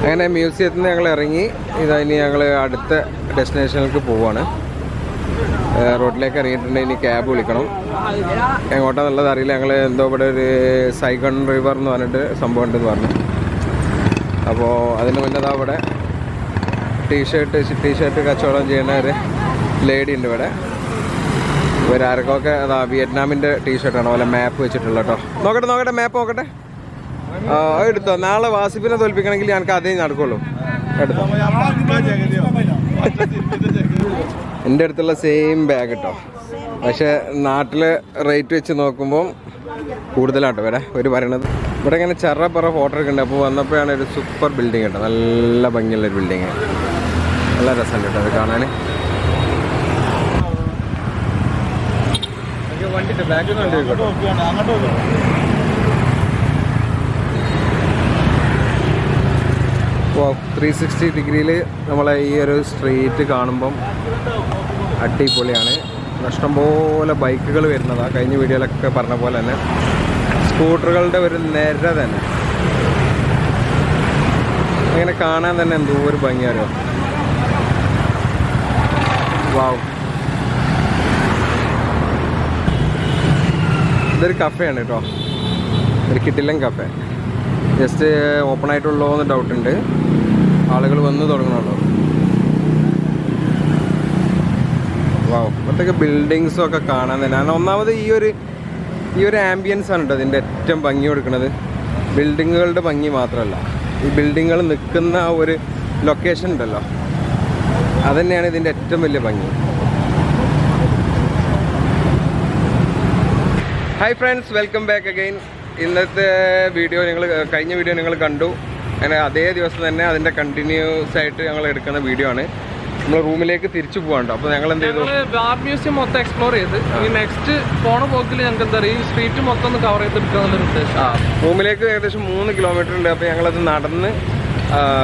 അങ്ങനെ മ്യൂസിയത്തിൽ നിന്ന് ഞങ്ങൾ ഇറങ്ങി. ഇതാ ഇനി ഞങ്ങൾ അടുത്ത ഡെസ്റ്റിനേഷനിലേക്ക് പോവാണ്. റോഡിലേക്ക് ഇറങ്ങിയിട്ടുണ്ടെങ്കിൽ ഇനി ക്യാബ് വിളിക്കണം. എങ്ങോട്ടാന്നുള്ളത് അറിയില്ല. ഞങ്ങൾ എന്തോ ഇവിടെ ഒരു സൈഗൺ റിവർ എന്ന് പറഞ്ഞിട്ട് സംഭവം ഉണ്ടെന്ന് പറഞ്ഞു. അപ്പോൾ അതിന് മുന്നേ അവിടെ ടീഷർട്ട് ടീഷർട്ട് കച്ചവടം ചെയ്യുന്ന ഒരു ലേഡി ഉണ്ട് ഇവിടെ. ഇവരാർക്കൊക്കെ അതാ വിയറ്റ്നാമിന്റെ ടീഷർട്ടാണ്. പോലെ മാപ്പ് വെച്ചിട്ടുള്ള കേട്ടോ. നോക്കട്ടെ നോക്കട്ടെ മാപ്പ് നോക്കട്ടെ. എടുത്തോ. നാളെ വാസിഫിനെ തോൽപ്പിക്കണമെങ്കിൽ ഞങ്ങൾക്ക് അതേ നടക്കുള്ളൂ. എടുത്തോ. എന്റെ അടുത്തുള്ള സെയിം ബാഗ് കേട്ടോ പക്ഷേ നാട്ടിലെ റേറ്റ് വെച്ച് നോക്കുമ്പോൾ കൂടുതലാട്ടോ വരെ. ഒരു പറയണത്. ഇവിടെ ഇങ്ങനെ ചെറ പറ ഫോട്ടോ ഒക്കെ ഉണ്ട് അപ്പോൾ വന്നപ്പോഴാണ് ഒരു സൂപ്പർ ബിൽഡിംഗ് കേട്ടോ. നല്ല ഭംഗിയുള്ള ഒരു ബിൽഡിങ് നല്ല രസമുണ്ട് കേട്ടോ അത് കാണാൻ വണ്ടി കേട്ടോ ഇപ്പോൾ ത്രീ സിക്സ്റ്റി ഡിഗ്രിയിൽ നമ്മളെ ഈ ഒരു സ്ട്രീറ്റ് കാണുമ്പം അടിപൊളിയാണ്. ഇഷ്ടംപോലെ ബൈക്കുകൾ വരുന്നതാണ് കഴിഞ്ഞ വീഡിയോയിലൊക്കെ പറഞ്ഞ പോലെ തന്നെ. സ്കൂട്ടറുകളുടെ ഒരു നിര തന്നെ. അങ്ങനെ കാണാൻ തന്നെ എന്തോ ഒരു ഭംഗിയാരോ വാവ്. ഇതൊരു കഫേയാണ് കേട്ടോ ഒരു കിട്ടില്ലൻ കഫേ ജസ്റ്റ് ഓപ്പൺ ആയിട്ടുള്ളോ എന്ന് ഡൗട്ട് ഉണ്ട്. ആളുകൾ വന്ന് തുടങ്ങണുള്ളൂ. വാ ഇപ്പോഴത്തേക്ക് ബിൽഡിങ്സും ഒക്കെ കാണാൻ തന്നെ. കാരണം ഒന്നാമത് ഈ ഒരു ഈ ഒരു ആംബിയൻസ് ആണ് കേട്ടോ ഇതിന്റെ ഏറ്റവും ഭംഗി കൊടുക്കുന്നത് ബിൽഡിങ്ങുകളുടെ ഭംഗി മാത്രമല്ല. ഈ ബിൽഡിങ്ങുകൾ നിൽക്കുന്ന ആ ഒരു ലൊക്കേഷൻ ഉണ്ടല്ലോ. അതന്നെയാണ് ഇതിന്റെ ഏറ്റവും വലിയ ഭംഗി. Hi friends welcome back again ഇന്നത്തെ വീഡിയോ നിങ്ങൾ കഴിഞ്ഞ വീഡിയോ നിങ്ങൾ കണ്ടു. അങ്ങനെ അതേ ദിവസം തന്നെ അതിന്റെ കണ്ടിന്യൂസ് ആയിട്ട് ഞങ്ങൾ എടുക്കുന്ന വീഡിയോ ആണ്. നമ്മൾ റൂമിലേക്ക് തിരിച്ചു പോകാണ്ടോ അപ്പോൾ ഞങ്ങൾ എന്ത് ചെയ്തു? ആർട്ട് മ്യൂസിയം മൊത്തം എക്സ്പ്ലോർ ചെയ്ത്. നെക്സ്റ്റ് പോണ പോക്കിൽ ഞങ്ങൾക്ക് എന്താ പറയുക ഈ സ്ട്രീറ്റ് മൊത്തം ഒന്ന് കവർ ചെയ്തെടുക്കുക എന്നുള്ളൊരു ഉദ്ദേശം. ആ റൂമിലേക്ക് ഏകദേശം മൂന്ന് കിലോമീറ്റർ ഉണ്ട്. അപ്പോൾ ഞങ്ങളത് നടന്ന്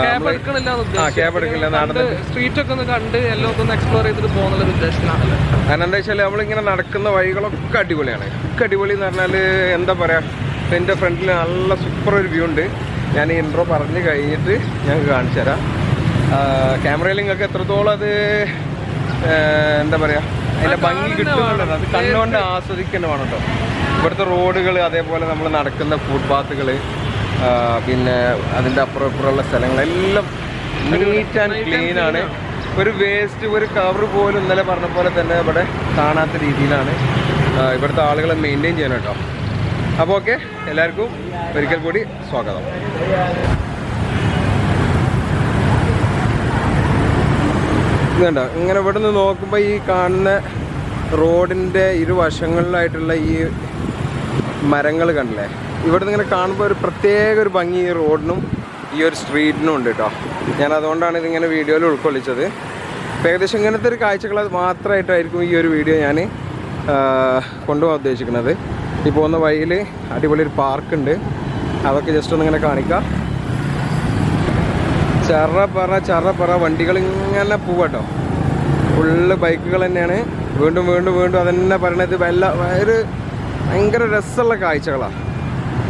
ക്യാബ് എടുക്കണില്ല ആ ക്യാബ് എടുക്കില്ല നടന്ന്. സ്ട്രീറ്റ് ഒക്കെ ഒന്ന് കണ്ട് എല്ലാം ഒന്ന് എക്സ്പ്ലോർ ചെയ്തിട്ട് പോകുന്നുള്ള ഉദ്ദേശത്തിലാണല്ലോ കാരണം എന്താ വെച്ചാൽ നമ്മളിങ്ങനെ നടക്കുന്ന വഴികളൊക്കെ അടിപൊളിയാണ്. ഒക്കെ അടിപൊളി എന്ന് പറഞ്ഞാൽ എന്താ പറയുക എന്റെ എന്റെ ഫ്രണ്ടിൽ നല്ല സൂപ്പർ ഒരു വ്യൂ ഉണ്ട്. ഞാൻ ഇൻട്രോ പറഞ്ഞ് കഴിഞ്ഞിട്ട് ഞങ്ങൾക്ക് കാണിച്ചു തരാം. ക്യാമറയിൽ നിങ്ങൾക്ക് എത്രത്തോളം അത് എന്താ പറയുക അതിന്റെ ഭംഗി കിട്ടുന്നുള്ളത് അത് കണ്ണുകൊണ്ട് ആസ്വദിക്കുന്ന വേണം കേട്ടോ. ഇവിടുത്തെ റോഡുകൾ അതേപോലെ നമ്മൾ നടക്കുന്ന ഫുട്പാത്തുകൾ പിന്നെ അതിന്റെ അപ്പുറം ഇപ്പുറമുള്ള സ്ഥലങ്ങളെല്ലാം നീറ്റ് ആൻഡ് ക്ലീൻ ആണ്. ഒരു വേസ്റ്റ് ഒരു കവർ പോലും ഇന്നലെ പറഞ്ഞ പോലെ തന്നെ ഇവിടെ കാണാത്ത രീതിയിലാണ്. ഇവിടുത്തെ ആളുകളെ മെയിന്റെയിൻ ചെയ്യണം കേട്ടോ. അപ്പോൾ ഓക്കെ എല്ലാവർക്കും ഒരിക്കൽ കൂടി സ്വാഗതം. ഇതുണ്ടോ ഇങ്ങനെ ഇവിടെ നിന്ന് നോക്കുമ്പോൾ ഈ കാണുന്ന റോഡിന്റെ ഇരുവശങ്ങളിലായിട്ടുള്ള ഈ മരങ്ങൾ കണ്ടില്ലേ? ഇവിടെ നിന്ന് ഇങ്ങനെ കാണുമ്പോൾ ഒരു പ്രത്യേക ഒരു ഭംഗി ഈ റോഡിനും ഈ ഒരു സ്ട്രീറ്റിനും ഉണ്ട് കേട്ടോ ഞാൻ അതുകൊണ്ടാണ് ഇതിങ്ങനെ വീഡിയോയിൽ ഉൾക്കൊള്ളിച്ചത്. ഏകദേശം ഇങ്ങനത്തെ ഒരു കാഴ്ചകൾ മാത്രമായിട്ടായിരിക്കും ഈ ഒരു വീഡിയോ ഞാൻ കൊണ്ടുപോകാൻ ഉദ്ദേശിക്കുന്നത്. ഈ പോകുന്ന വഴിയിൽ അടിപൊളി ഒരു പാർക്കുണ്ട്. അതൊക്കെ ജസ്റ്റ് ഒന്ന് ഇങ്ങനെ കാണിക്കാം. ചറ പറ പറ വണ്ടികൾ ഇങ്ങനെ പോവാട്ടോ. ഫുള്ള് ബൈക്കുകൾ തന്നെയാണ്. വീണ്ടും വീണ്ടും വീണ്ടും അതന്നെ പറയണത് വല്ല ഒരു ഭയങ്കര രസമുള്ള കാഴ്ചകളാണ്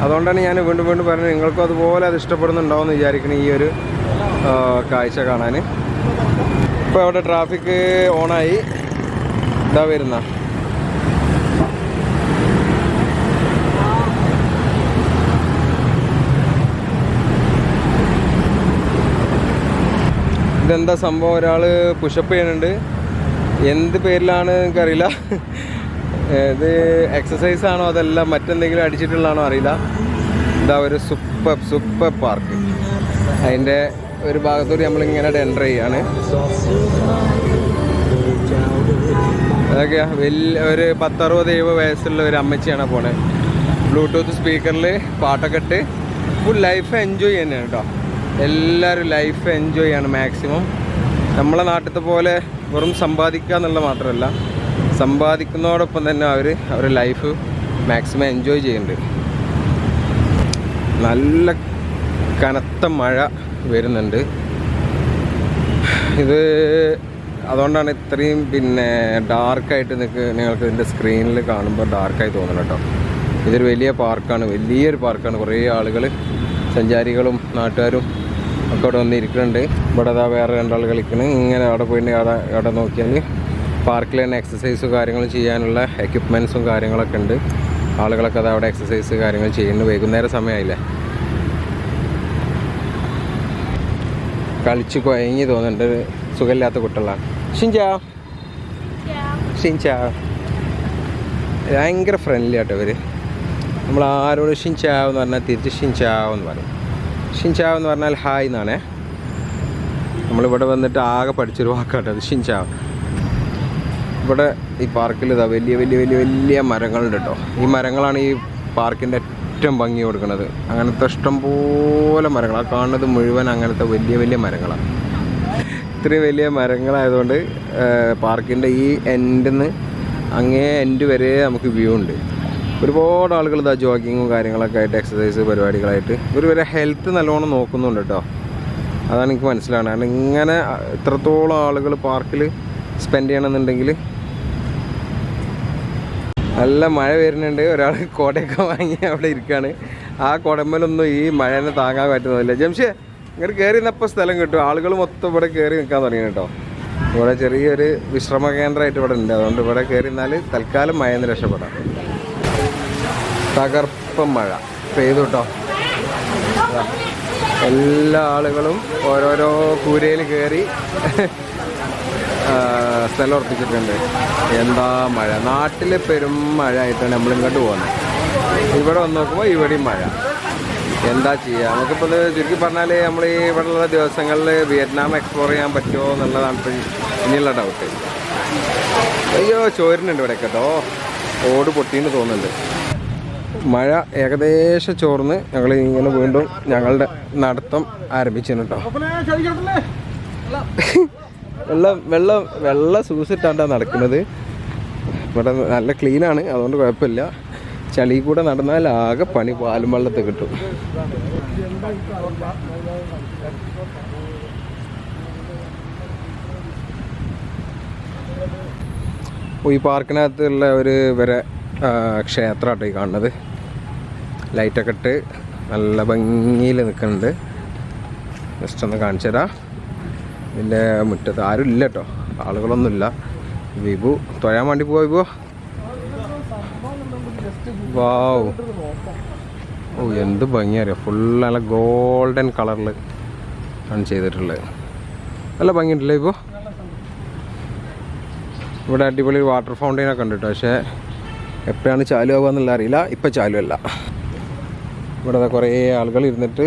അതുകൊണ്ടാണ് ഞാൻ വീണ്ടും വീണ്ടും പറഞ്ഞത് നിങ്ങൾക്കും അതുപോലെ അത് ഇഷ്ടപ്പെടുന്നുണ്ടാവും എന്ന് വിചാരിക്കണം ഈ ഒരു കാഴ്ച കാണാൻ. ഇപ്പോൾ അവിടെ ട്രാഫിക് ഓണായി ഇതാ വരുന്ന. ഇതെന്താ സംഭവം? ഒരാൾ പുഷപ്പ് ചെയ്യുന്നുണ്ട്. എന്ത് പേരിലാണ് എനിക്കറിയില്ല. ഇത് എക്സസൈസ് ആണോ അതല്ല മറ്റെന്തെങ്കിലും അടിച്ചിട്ടുള്ളതാണോ അറിയില്ല. ഇതാ ഒരു സൂപ്പർ സൂപ്പർ പാർക്ക് അതിന്റെ ഒരു ഭാഗത്തൂടി നമ്മളിങ്ങനെ എന്റർ ചെയ്യാണ്. അതൊക്കെയാ. വലിയ ഒരു പത്തറുപത് എഴുപത് വയസ്സുള്ള ഒരു അമ്മച്ചിയാണ് പോണേ. ബ്ലൂടൂത്ത് സ്പീക്കറിൽ പാട്ടൊക്കെ ഇട്ട് ഫുൾ ലൈഫ് എൻജോയ് തന്നെയാണ് കേട്ടോ. എല്ലാവരും ലൈഫ് എൻജോയ് ചെയ്യാണ് മാക്സിമം നമ്മളെ നാട്ടിലത്തെ പോലെ വെറും സമ്പാദിക്കുക എന്നുള്ള മാത്രമല്ല സമ്പാദിക്കുന്നതോടൊപ്പം തന്നെ അവർ അവരുടെ ലൈഫ് മാക്സിമം എൻജോയ് ചെയ്യുന്നുണ്ട്. നല്ല കനത്ത മഴ വരുന്നുണ്ട്. ഇത് അതുകൊണ്ടാണ് ഇത്രയും പിന്നെ ഡാർക്കായിട്ട് നിങ്ങൾക്ക് നിങ്ങൾക്ക് ഇതിന്റെ സ്ക്രീനിൽ കാണുമ്പോൾ ഡാർക്കായി തോന്നുന്നു കേട്ടോ. ഇതൊരു വലിയ പാർക്കാണ് വലിയൊരു പാർക്കാണ് കുറേ ആളുകൾ സഞ്ചാരികളും നാട്ടുകാരും ഇവിടെ വന്നിരിക്കുന്നുണ്ട്. ഇവിടെ അതാ വേറെ രണ്ടാൾ കളിക്കുന്നു ഇങ്ങനെ അവിടെ പോയിട്ട് അവിടെ അവിടെ നോക്കിയാൽ പാർക്കിൽ തന്നെ എക്സസൈസും കാര്യങ്ങളും ചെയ്യാനുള്ള എക്യുപ്മെൻസും കാര്യങ്ങളൊക്കെ ഉണ്ട്. ആളുകളൊക്കെ അത് അവിടെ എക്സസൈസ് കാര്യങ്ങൾ ചെയ്യുന്നു. വൈകുന്നേരം സമയമായില്ലേ കളിച്ച് കുഴങ്ങി തോന്നുന്നുണ്ട്. സുഖമില്ലാത്ത കുട്ടികളാണ്. ഷിൻചാ ഷിൻചാ ഭയങ്കര ഫ്രണ്ട്ലി ആട്ടോ ഇവർ നമ്മൾ ആരോട് ഷിൻചാവ് എന്ന് പറഞ്ഞാൽ തിരിച്ച് ഷിൻചാവ് എന്ന് പറയും. ഷിൻചാവ് എന്ന് പറഞ്ഞാൽ ഹായ് എന്നാണേ. നമ്മളിവിടെ വന്നിട്ട് ആകെ പഠിച്ചൊരു വാക്കാട്ടോ അത് ഷിൻചാവ്. ഇവിടെ ഈ പാർക്കിൽ ഇതാ വലിയ വലിയ വലിയ വലിയ മരങ്ങളുണ്ട് കേട്ടോ ഈ മരങ്ങളാണ് ഈ പാർക്കിന്റെ ഏറ്റവും ഭംഗി കൊടുക്കുന്നത്. അങ്ങനത്തെ ഇഷ്ടംപോലെ മരങ്ങളാണ് കാണുന്നത് മുഴുവൻ അങ്ങനത്തെ വലിയ വലിയ മരങ്ങളാണ് ഇത്രയും വലിയ മരങ്ങളായതുകൊണ്ട് പാർക്കിന്റെ ഈ എൻഡിൽ നിന്ന് അങ്ങേ എൻഡ് വരെ നമുക്ക് വ്യൂ ഉണ്ട്. ഒരുപാട് ആളുകൾ ഇതാ ജോഗിങ്ങും കാര്യങ്ങളൊക്കെ ആയിട്ട് എക്സസൈസ് പരിപാടികളായിട്ട്. ഇവർ വരെ ഹെൽത്ത് നല്ലോണം നോക്കുന്നുണ്ട് കേട്ടോ അതാണ് എനിക്ക് മനസ്സിലാണ് കാരണം ഇങ്ങനെ ഇത്രത്തോളം ആളുകൾ പാർക്കിൽ സ്പെൻഡ് ചെയ്യണമെന്നുണ്ടെങ്കിൽ നല്ല മഴ വരുന്നുണ്ട്. ഒരാൾ കോടയൊക്കെ വാങ്ങി അവിടെ ഇരിക്കുകയാണ് ആ കുടമ്പലൊന്നും ഈ മഴനെ താങ്ങാൻ പറ്റുന്നില്ല ജംഷേ ഇങ്ങനെ കയറി നിന്നപ്പോൾ സ്ഥലം കിട്ടും. ആളുകൾ മൊത്തം ഇവിടെ കയറി നിൽക്കാൻ തുടങ്ങി കേട്ടോ ഇവിടെ ചെറിയൊരു വിശ്രമ കേന്ദ്രമായിട്ട് ഇവിടെ ഉണ്ട്. അതുകൊണ്ട് ഇവിടെ കയറി നിന്നാൽ തൽക്കാലം മഴയെന്ന് രക്ഷപ്പെടാം. തകർപ്പൻ മഴ. പെയ്തു കേട്ടോ എല്ലാ ആളുകളും ഓരോരോ കൂരയിൽ കയറി സ്ഥലം ഉറപ്പിച്ചിട്ടുണ്ട്. എന്താ മഴ? നാട്ടിൽ പെരും മഴ ആയിട്ടാണ് നമ്മൾ ഇങ്ങോട്ട് പോകുന്നത്. ഇവിടെ വന്ന് നോക്കുമ്പോൾ ഇവിടെയും മഴ. എന്താ ചെയ്യുക നമുക്കിപ്പോൾ ചുരുക്കി പറഞ്ഞാൽ നമ്മൾ ഈ ഇവിടെയുള്ള ദിവസങ്ങളിൽ വിയറ്റ്നാം എക്സ്പ്ലോർ ചെയ്യാൻ പറ്റുമോ എന്നുള്ളതാണ് ഇപ്പം ഇനിയുള്ള ഡൗട്ട് അയ്യോ ചോരുന്നുണ്ട് ഇവിടെ കേട്ടോ ഓട് പൊട്ടിയെന്ന് തോന്നുന്നുണ്ട്. മഴ ഏകദേശം ചോർന്ന് ഞങ്ങൾ ഇങ്ങനെ വീണ്ടും ഞങ്ങളുടെ നടത്തം ആരംഭിച്ചു കേട്ടോ. വെള്ളം വെള്ളം വെള്ള സൂസിട്ടാണ്ടാണ് നടക്കുന്നത്. ഇവിടെ നല്ല ക്ലീനാണ് അതുകൊണ്ട് കുഴപ്പമില്ല. ചളി കൂടെ നടന്നാൽ ആകെ പണി പാലും വെള്ളത്തിൽ കിട്ടും. ഈ പാർക്കിനകത്തുള്ള ഒരു വരെ ക്ഷേത്രമാട്ടോ ഈ കാണുന്നത്. ലൈറ്റൊക്കെ ഇട്ട് നല്ല ഭംഗിയിൽ നിൽക്കുന്നുണ്ട്. ജസ്റ്റ് ഒന്ന് കാണിച്ചു തരാം. ഇതിന്റെ മുറ്റത്ത് ആരും ഇല്ല കേട്ടോ. ആളുകളൊന്നുമില്ല. വിഭു തൊഴാൻ വേണ്ടി പോവാ വിഭു? വാവ്. ഓ എന്ത് ഭംഗിയറിയോ ഫുൾ നല്ല ഗോൾഡൻ കളറിൽ ആണ് ചെയ്തിട്ടുള്ളത്. നല്ല ഭംഗിയുണ്ടല്ലേ ഇപ്പോൾ ഇവിടെ അടിപൊളി വാട്ടർ ഫൗണ്ടൈനൊക്കെ ഉണ്ട് കേട്ടോ. പക്ഷേ എപ്പോഴാണ് ചാലു ആവുക എന്നുള്ള അറിയില്ല. ഇപ്പം ചാലു അല്ല ഇവിടെ കുറേ ആളുകൾ ഇരുന്നിട്ട്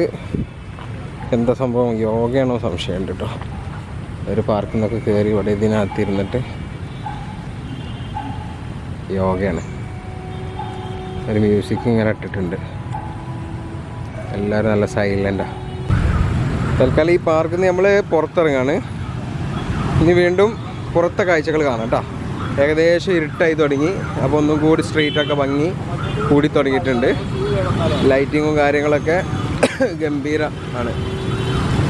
എന്താ സംഭവം? യോഗയാണോ സംശയമുണ്ട് കേട്ടോ ഒരു പാർക്കിൽ നിന്നൊക്കെ കയറി ഇവിടെ ഇതിനകത്ത് ഇരുന്നിട്ട് യോഗയാണ്. ഒരു മ്യൂസിക് ഇങ്ങനെ ഇട്ടിട്ടുണ്ട്. എല്ലാവരും നല്ല സൈലന്റാണ് തൽക്കാലം ഈ പാർക്കിൽ നിന്ന് നമ്മൾ പുറത്തിറങ്ങാണ്. ഇനി വീണ്ടും പുറത്തെ കാഴ്ചകൾ കാണാം കേട്ടോ ഏകദേശം ഇരുട്ടായി തുടങ്ങി. അപ്പോൾ ഒന്നും കൂടി സ്ട്രീറ്റൊക്കെ ഭംഗി കൂടി തുടങ്ങിയിട്ടുണ്ട്. ലൈറ്റിങ്ങും കാര്യങ്ങളൊക്കെ ഗംഭീര ആണ്.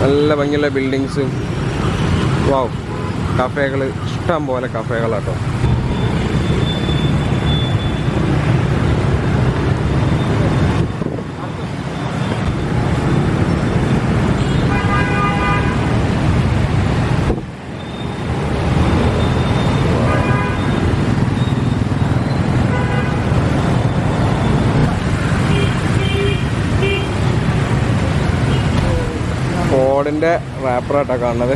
നല്ല ഭംഗിയുള്ള ബിൽഡിങ്സും വാവ് കഫേകൾ ഇഷ്ടം പോലെ കഫേകളാട്ടോ ഫോർഡിന്റെ റാപ്പറായിട്ടാണ് കാണുന്നത്.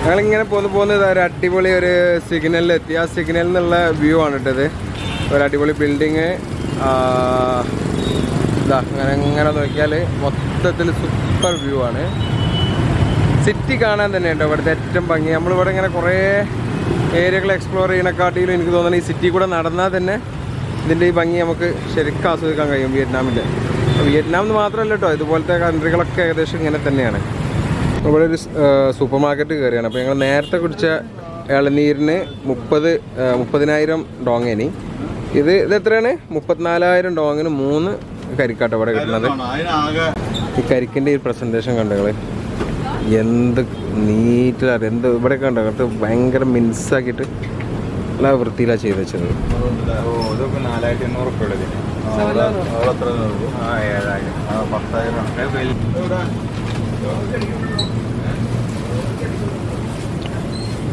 ഞങ്ങളിങ്ങനെ പോന്ന് പോകുന്നത് ഒരു അടിപൊളി ഒരു സിഗ്നലിൽ എത്തി ആ സിഗ്നലിൽ നിന്നുള്ള വ്യൂ ആണ് ഇട്ടത് ഒരു അടിപൊളി ബിൽഡിങ് ഇതാ അങ്ങനെ ഇങ്ങനെ നോക്കിയാൽ മൊത്തത്തിൽ സൂപ്പർ വ്യൂ ആണ്. സിറ്റി കാണാൻ തന്നെ ഉണ്ടോ ഇവിടുത്തെ ഏറ്റവും ഭംഗി. നമ്മളിവിടെ ഇങ്ങനെ കുറേ ഏരിയകൾ എക്സ്പ്ലോർ ചെയ്യണക്കാട്ടിലും എനിക്ക് തോന്നുന്നു ഈ സിറ്റി കൂടെ നടന്നാൽ തന്നെ ഇതിന്റെ ഈ ഭംഗി നമുക്ക് ശരിക്കും ആസ്വദിക്കാൻ കഴിയും വിയറ്റ്നാമിന്റെ വിയറ്റ്നാം എന്ന് മാത്രമല്ല കേട്ടോ ഇതുപോലത്തെ കൺട്രികളൊക്കെ ഏകദേശം ഇങ്ങനെ തന്നെയാണ്. ഇവിടെ ഒരു സൂപ്പർ മാർക്കറ്റ് കയറിയാണ്. അപ്പോൾ ഞങ്ങൾ നേരത്തെ കുടിച്ച ഇളനീരിന് മുപ്പത് മുപ്പതിനായിരം ഡോങ്ങേനി ഇത് ഇത് എത്രയാണ്? മുപ്പത്തിനാലായിരം ഡോങ്ങിന് മൂന്ന് കരിക്കാട്ടോ ഇവിടെ കിട്ടുന്നത്. ഈ കരിക്കിന്റെ ഈ പ്രസന്റേഷൻ കണ്ടുകൾ എന്ത് നീറ്റിലാണ് എന്ത് ഇവിടെ കണ്ടോ? അത് ഭയങ്കര മിൻസാക്കിയിട്ട് നല്ല വൃത്തിയിലാണ് ചെയ്ത് വെച്ചത്. ഓ ഇതൊക്കെ നാലായിരത്തി എണ്ണൂറ്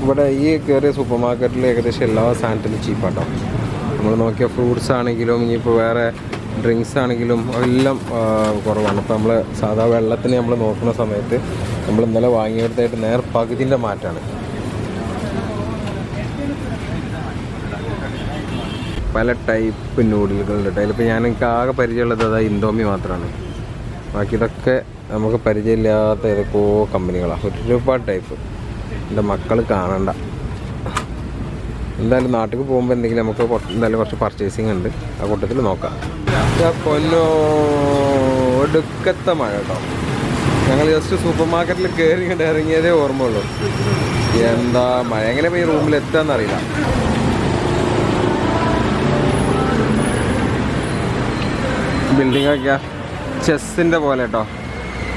ഇവിടെ ഈ കയറിയ സൂപ്പർ മാർക്കറ്റിൽ ഏകദേശം എല്ലാ സാധനത്തിനും ചീപ്പാട്ടോ നമ്മൾ നോക്കിയ ഫ്രൂട്ട്സ് ആണെങ്കിലും ഇനിയിപ്പോൾ വേറെ ഡ്രിങ്ക്സ് ആണെങ്കിലും എല്ലാം കുറവാണ്. ഇപ്പോൾ നമ്മൾ സാധാ വെള്ളത്തിന് നമ്മൾ നോക്കുന്ന സമയത്ത് നമ്മൾ ഇന്നലെ വാങ്ങിയെടുത്തായിട്ട് നേർ പകുതിന്റെ മാറ്റമാണ് പല ടൈപ്പ് നൂഡിലുകളുണ്ട് കേട്ടോ. ഇപ്പോൾ ഞാൻ എനിക്ക് ആകെ പരിചയമുള്ളത് അതാ ഇൻഡോമി മാത്രമാണ് ബാക്കി ഇതൊക്കെ നമുക്ക് പരിചയമില്ലാത്ത ഏതൊക്കെയോ കമ്പനികളാണ് ഒരുപാട് ടൈപ്പ് എന്റെ മക്കൾ കാണണ്ട. എന്തായാലും നാട്ടിൽ പോകുമ്പോൾ എന്തെങ്കിലും നമുക്ക് എന്തായാലും കുറച്ച് പർച്ചേസിങ് ഉണ്ട്. ആ കൂട്ടത്തിൽ നോക്കാം. ഒടുക്കത്ത മഴ കേട്ടോ. ഞങ്ങൾ ജസ്റ്റ് സൂപ്പർ മാർക്കറ്റിൽ കയറി ഇറങ്ങിയതേ ഓർമ്മയുള്ളൂ. എന്താ മഴ? എങ്ങനെ പോയി റൂമിൽ എത്താന്നറിയില്ല ബിൽഡിംഗ് ഒക്കെയാ ചെസ്സിന്റെ പോലെ കേട്ടോ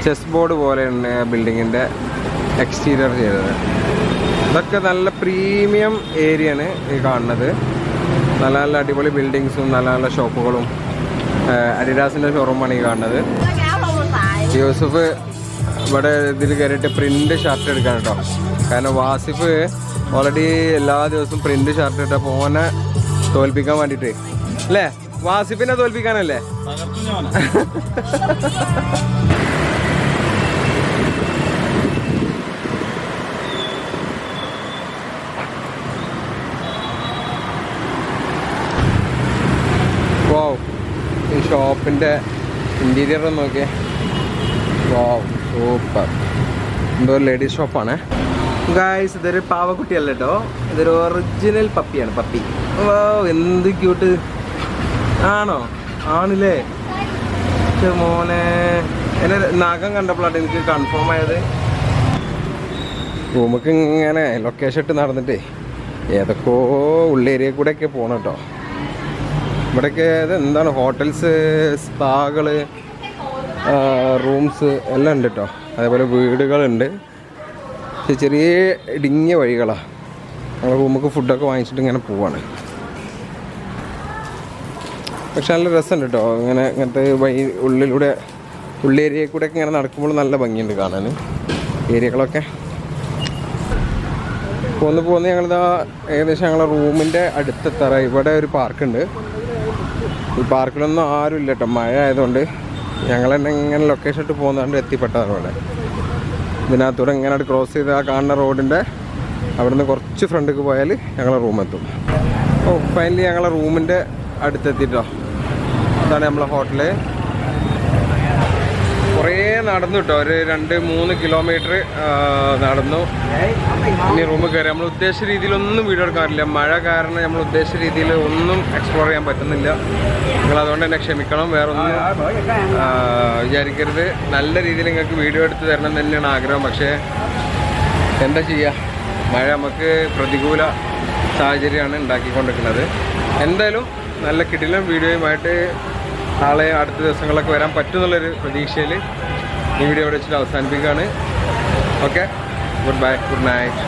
ചെസ് ബോർഡ് പോലെയാണ് ബിൽഡിങ്ങിന്റെ എക്സ്റ്റീരിയർ ചെയ്തത്. ഇതൊക്കെ നല്ല പ്രീമിയം ഏരിയയാണ് ഈ കാണുന്നത്. നല്ല നല്ല അടിപൊളി ബിൽഡിങ്സും നല്ല നല്ല ഷോപ്പുകളും അഡിഡാസിന്റെ ഷോറൂമാണ് ഈ കാണുന്നത്. യൂസഫ് ഇവിടെ ഇതിൽ കയറിയിട്ട് പ്രിന്റ് ഷർട്ട് എടുക്കാൻ കേട്ടോ കാരണം വാസിഫ് ഓൾറെഡി എല്ലാ ദിവസവും പ്രിന്റ് ഷർട്ട് ഇട്ട പോനെ തോൽപ്പിക്കാൻ വേണ്ടിയിട്ട്. അല്ലേ? വാസിഫിനെ തോൽപ്പിക്കാനല്ലേ? വാവ്. ഈ ഷോപ്പിന്റെ ഇന്റീരിയർ ഒന്ന് നോക്കിയേ. Wow super. എന്തോ ലേഡീസ് ഷോപ്പാണ് ഗായ്സ് ഇതൊരു പാവക്കുട്ടിയല്ല കേട്ടോ ഇതൊരു ഒറിജിനൽ പപ്പിയാണ് പപ്പി. എന്ത് ക്യൂട്ട് ആണോ? ആണില്ലേ? മോനെ. എന്നെ നഖം കണ്ടപ്പോഴാണ് എനിക്ക് കൺഫേം ആയത്. റൂമൊക്കെ ഇങ്ങനെ ലൊക്കേഷൻ ഇട്ട് നടന്നിട്ടേ ഏതൊക്കെയോ ഉള്ളേരിയ കൂടെ ഒക്കെ പോകണം കേട്ടോ ഇവിടെയൊക്കെ എന്താണ്? ഹോട്ടൽസ് സ്പാകൾ റൂംസ് എല്ലാം ഉണ്ട് കേട്ടോ അതേപോലെ വീടുകളുണ്ട്. ചെറിയ ഇടുങ്ങിയ വഴികളാണ് ഞങ്ങൾ റൂമൊക്കെ ഫുഡൊക്കെ വാങ്ങിച്ചിട്ട് ഇങ്ങനെ പോവാണ്. പക്ഷെ നല്ല രസമുണ്ട് കേട്ടോ ഇങ്ങനെ ഇങ്ങനത്തെ വഴി ഉള്ളിലൂടെ ഉള്ളി ഏരിയയിൽ കൂടെ ഇങ്ങനെ നടക്കുമ്പോൾ നല്ല ഭംഗിയുണ്ട് കാണാൻ. ഏരിയകളൊക്കെ. പോന്ന് പോന്ന് ഞങ്ങളിതാ ഏകദേശം ഞങ്ങളെ റൂമിന്റെ അടുത്തെത്താറ ഇവിടെ ഒരു പാർക്കുണ്ട്. ഈ പാർക്കിലൊന്നും ആരും ഇല്ല കേട്ടോ മഴ ആയതുകൊണ്ട് ഞങ്ങൾ തന്നെ ഇങ്ങനെ ലൊക്കേഷൻ ഇട്ട് പോകുന്നതുകൊണ്ട് എത്തിപ്പെട്ടതാണ് ഇവിടെ. ഇതിനകത്തൂടെ ഇങ്ങനെ ക്രോസ് ചെയ്ത് ആ കാണുന്ന റോഡിന്റെ അവിടുന്ന് കുറച്ച് ഫ്രണ്ടിലേക്ക് പോയാൽ ഞങ്ങളെ റൂമെത്തും. ഓ ഫൈനലി ഞങ്ങളെ റൂമിന്റെ അടുത്തെത്തിട്ടോ. അതാണ് നമ്മളെ ഹോട്ടൽ. കുറേ നടന്നു കേട്ടോ ഒരു രണ്ട് മൂന്ന് കിലോമീറ്റർ നടന്നു. ഇനി റൂമിൽ കയറി. നമ്മൾ ഉദ്ദേശിച്ച രീതിയിലൊന്നും വീഡിയോ എടുക്കാറില്ല. മഴ കാരണം നമ്മൾ ഉദ്ദേശ രീതിയിൽ ഒന്നും എക്സ്പ്ലോർ ചെയ്യാൻ പറ്റുന്നില്ല. നിങ്ങൾ അതുകൊണ്ട് തന്നെ ക്ഷമിക്കണം. വേറെ ഒന്നും വിചാരിക്കരുത്. നല്ല രീതിയിൽ നിങ്ങൾക്ക് വീഡിയോ എടുത്ത് തരണം തന്നെയാണ് ആഗ്രഹം. പക്ഷേ എന്താ ചെയ്യുക മഴ നമുക്ക് പ്രതികൂല സാഹചര്യമാണ് ഉണ്ടാക്കിക്കൊണ്ടിരിക്കുന്നത്. എന്തായാലും നല്ല കിടിലം വീഡിയോയുമായിട്ട് നാളെ അടുത്ത ദിവസങ്ങളിലൊക്കെ വരാൻ പറ്റുമെന്നുള്ളൊരു പ്രതീക്ഷയിൽ ഈ വീഡിയോ ഇവിടെ വെച്ചിട്ട് അവസാനിപ്പിക്കുകയാണ്. Okay good bye good night